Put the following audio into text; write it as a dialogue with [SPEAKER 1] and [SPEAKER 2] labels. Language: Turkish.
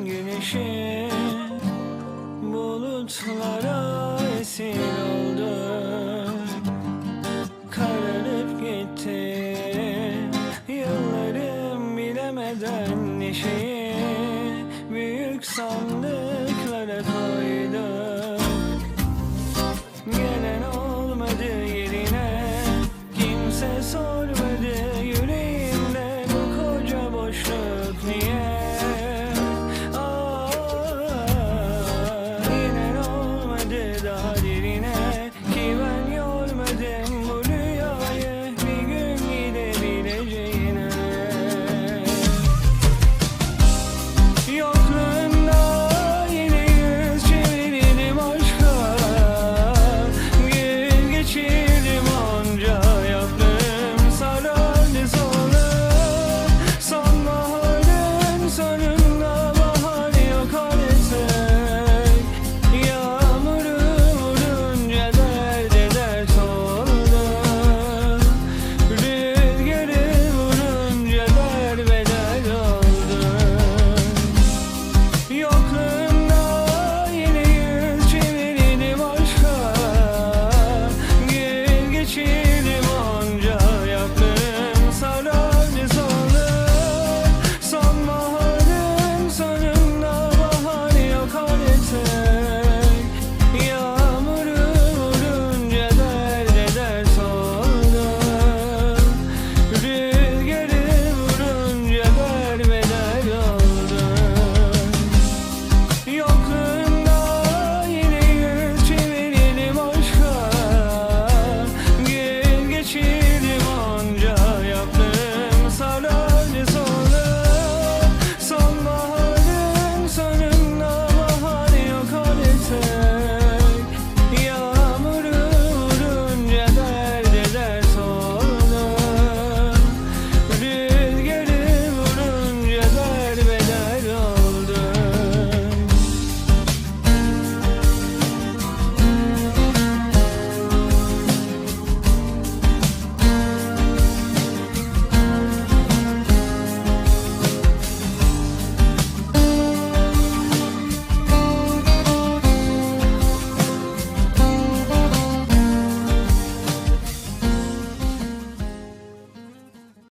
[SPEAKER 1] güneşi Bulutlara esir oldum Kararıp gitti Yıllarım bilemeden neşeyi Büyük sandıklara koyduk, Gelen olmadı yerine Kimse sormadı.